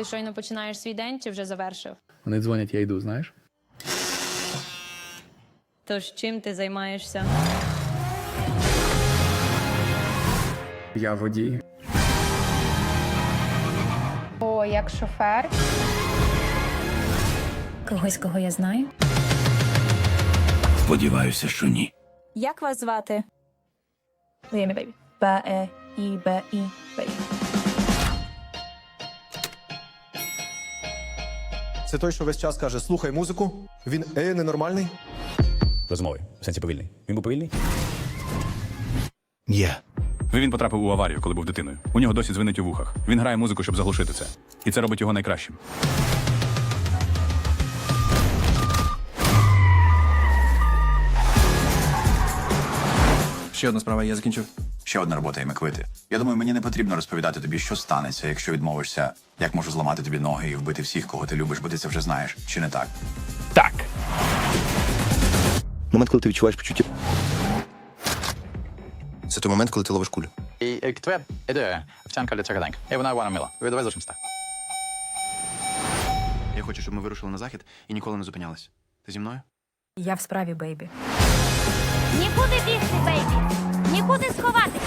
Ти щойно починаєш свій день чи вже завершив? Вони дзвонять, я йду, знаєш? Тож чим ти займаєшся? Я водій. О, як шофер. Когось, кого я знаю. Сподіваюся, що ні. Як вас звати? Лемі Це той, що весь час каже: слухай музику. Він е, ненормальний. Розмови. В сенсі повільний. Він був повільний? Є. Він потрапив у аварію, коли був дитиною. У нього досі дзвенить у вухах. Він грає музику, щоб заглушити це. І це робить його найкращим. Ще одна справа, я закінчив. Ще одна робота і Миквити. Я думаю, мені не потрібно розповідати тобі, що станеться, якщо відмовишся, як можу зламати тобі ноги і вбити всіх, кого ти любиш, бо ти це вже знаєш, чи не так? Так. Момент, коли ти відчуваєш почуття. Це той момент, коли ти ловиш кулю. Ik twee idee. Втянка для цього І вона вона мила. Ви давай залишимося. Я хочу, щоб ми вирушили на захід і ніколи не зупинялись. Ти зі мною? Я в справі, Бейбі. Нікуди бігти, бейбі. Нікуди сховатися.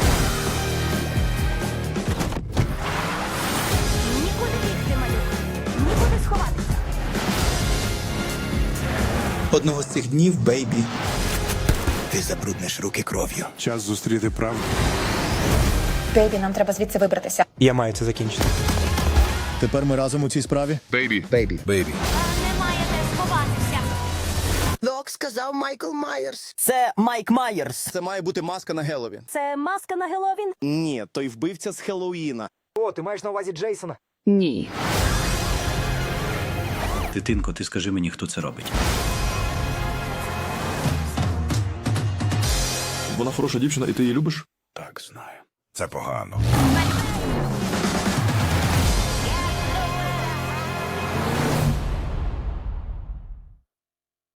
Нікуди бігти, малюк. Нікуди сховатися. Одного з цих днів, бейбі. Ти забрудниш руки кров'ю. Час зустріти правду. Бейбі, нам треба звідси вибратися. Я маю це закінчити. Тепер ми разом у цій справі. Бейбі. Де сховатися. Док сказав Майкл Майерс. Це Майк Майерс. Це має бути маска на Геловін. Це маска на Геловін? Ні, той вбивця з Хеллоуіна. О, ти маєш на увазі Джейсона? Ні. Дитинко, ти скажи мені, хто це робить. Вона хороша дівчина, і ти її любиш? Так, знаю. Це погано.